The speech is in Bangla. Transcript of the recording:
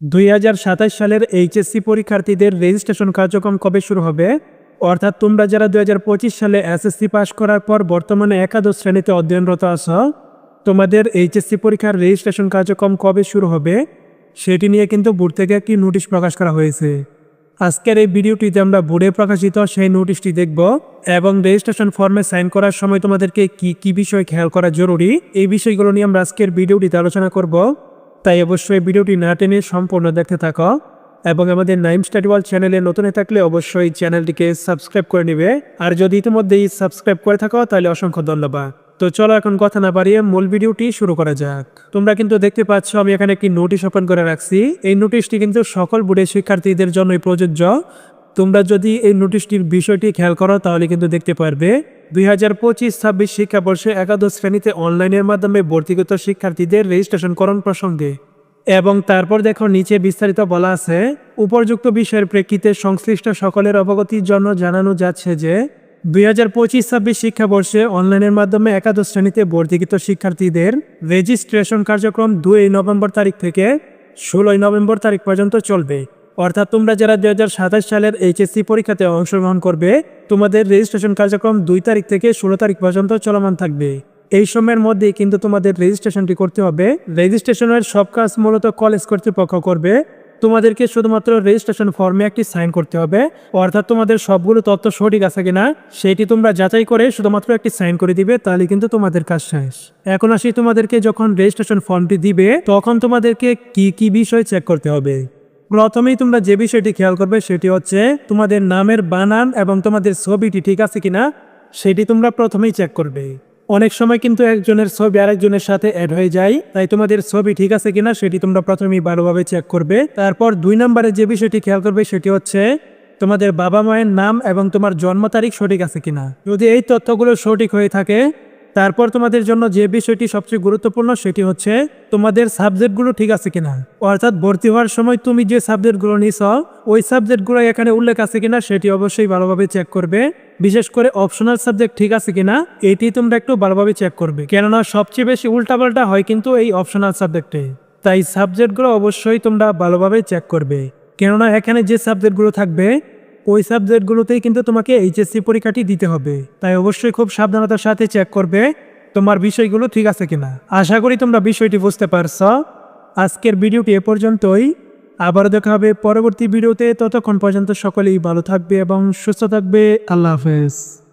দুই হাজার সাতাশ সালের এইচএসসি পরীক্ষার্থীদের রেজিস্ট্রেশন কার্যক্রম কবে শুরু হবে? অর্থাৎ তোমরা যারা দুই হাজার পঁচিশ সালে এসএসসি পাশ করার পর বর্তমানে একাদশ শ্রেণীতে অধ্যয়নরত আছো, তোমাদের এইচএসসি পরীক্ষার রেজিস্ট্রেশন কার্যক্রম কবে শুরু হবে? সেটি নিয়ে কিন্তু বোর্ড থেকে একটি নোটিশ প্রকাশ করা হয়েছে। আজকের এই ভিডিওটিতে আমরা বোর্ডে প্রকাশিত সেই নোটিশটি দেখব এবং রেজিস্ট্রেশন ফর্মে সাইন করার সময় তোমাদেরকে কি কি বিষয় খেয়াল করা জরুরি? এই বিষয়গুলো নিয়ে আমরা আজকের ভিডিওটিতে আলোচনা করব। তাই অবশ্যই ভিডিওটি না টেনে সম্পূর্ণ দেখতে থাকো এবং আমাদের নাইম স্টাডি ওয়াল চ্যানেলে নতুন থাকলে অবশ্যই চ্যানেলটিকে সাবস্ক্রাইব করে নেবে। আর যদি ইতিমধ্যেই সাবস্ক্রাইব করে থাকো, তাহলে অসংখ্য ধন্যবাদ। তো চলো এখন কথা না বাড়িয়ে মূল ভিডিওটি শুরু করা যাক। তোমরা কিন্তু দেখতে পাচ্ছ, আমি এখানে একটি নোটিশ ওপেন করে রাখছি। এই নোটিশটি কিন্তু সকল বোর্ডের শিক্ষার্থীদের জন্যই প্রযোজ্য। তোমরা যদি এই নোটিশটির বিষয়টি খেয়াল করো, তাহলে কিন্তু দেখতে পারবে দুই হাজার পঁচিশ, ছাব্বিশ শিক্ষাবর্ষে একাদশ শ্রেণীতে অনলাইনের মাধ্যমে ভর্তিগত শিক্ষার্থীদের রেজিস্ট্রেশনকরণ প্রসঙ্গে। এবং তারপর দেখো নিচে বিস্তারিত বলা আছে, উপযুক্ত বিষয়ের প্রেক্ষিতে সংশ্লিষ্ট সকলের অবগতির জন্য জানানো যাচ্ছে যে, দুই হাজার পঁচিশ, ছাব্বিশ শিক্ষাবর্ষে অনলাইনের মাধ্যমে একাদশ শ্রেণীতে ভর্তিগত শিক্ষার্থীদের রেজিস্ট্রেশন কার্যক্রম দুই নভেম্বর তারিখ থেকে ষোলোই নভেম্বর তারিখ পর্যন্ত চলবে। অর্থাৎ তোমরা যারা সাতাশ সালের এইচএসসি পরীক্ষাতে অংশগ্রহণ করবে, তোমাদের রেজিস্ট্রেশন কার্যক্রম দুই তারিখ থেকে ষোলো তারিখ পর্যন্ত চলমান থাকবে। এই সময়ের মধ্যেই কিন্তু তোমাদের রেজিস্ট্রেশনটি করতে হবে। রেজিস্ট্রেশনের সব কাজ মূলত কলেজ কর্তৃপক্ষ করবে। তোমাদেরকে শুধুমাত্র রেজিস্ট্রেশন ফর্মে একটি সাইন করতে হবে। অর্থাৎ তোমাদের সবগুলো তথ্য সঠিক আছে কিনা, সেটি তোমরা যাচাই করে শুধুমাত্র একটি সাইন করে দিবে, তাহলে কিন্তু তোমাদের কাজ শেষ। এখন আসি তোমাদেরকে যখন রেজিস্ট্রেশন ফর্মটি দিবে, তখন তোমাদেরকে কি কি বিষয় চেক করতে হবে। প্রথমেই তোমরা যে বিষয়টি খেয়াল করবে সেটি হচ্ছে তোমাদের নামের বানান এবং তোমাদের ছবিটি ঠিক আছে কিনা, সেটি তোমরা প্রথমেই চেক করবে। অনেক সময় কিন্তু একজনের ছবি আরেকজনের সাথে অ্যাড হয়ে যায়, তাই তোমাদের ছবি ঠিক আছে কিনা সেটি তোমরা প্রথমেই ভালোভাবে চেক করবে। তারপর দুই নম্বরে যে বিষয়টি খেয়াল করবে সেটি হচ্ছে তোমাদের বাবা মায়ের নাম এবং তোমার জন্ম তারিখ সঠিক আছে কিনা। যদি এই তথ্যগুলো সঠিক হয়ে থাকে তারপর তোমাদের জন্য যে বিষয়টি সবচেয়ে গুরুত্বপূর্ণ সেটি হচ্ছে তোমাদের সাবজেক্টগুলো ঠিক আছে কিনা? অর্থাৎ ভর্তি হওয়ার সময় তুমি যে সাবজেক্টগুলো নিছ, ওই সাবজেক্টগুলো এখানে উল্লেখ আছে কিনা সেটি অবশ্যই ভালোভাবে চেক করবে। বিশেষ করে অপশনাল সাবজেক্ট ঠিক আছে কিনা, এটি তোমরা একটু ভালোভাবে চেক করবে। কেননা সবচেয়ে বেশি উল্টাপাল্টা হয় কিন্তু এই অপশনাল সাবজেক্টে তাই সাবজেক্টগুলো অবশ্যই তোমরা ভালোভাবে চেক করবে। কেননা এখানে যে সাবজেক্টগুলো থাকবে ওই সাবজেক্টগুলোতেই কিন্তু তোমাকে এইচএসসি পরীক্ষাটি দিতে হবে। তাই অবশ্যই খুব সাবধানতার সাথে চেক করবে তোমার বিষয়গুলো ঠিক আছে কিনা। আশা করি তোমরা বিষয়টি বুঝতে পারছ। আজকের ভিডিওটি এ পর্যন্তই। আবারও দেখা হবে পরবর্তী ভিডিওতে। ততক্ষণ পর্যন্ত সকলেই ভালো থাকবে এবং সুস্থ থাকবে। আল্লাহ হাফেজ।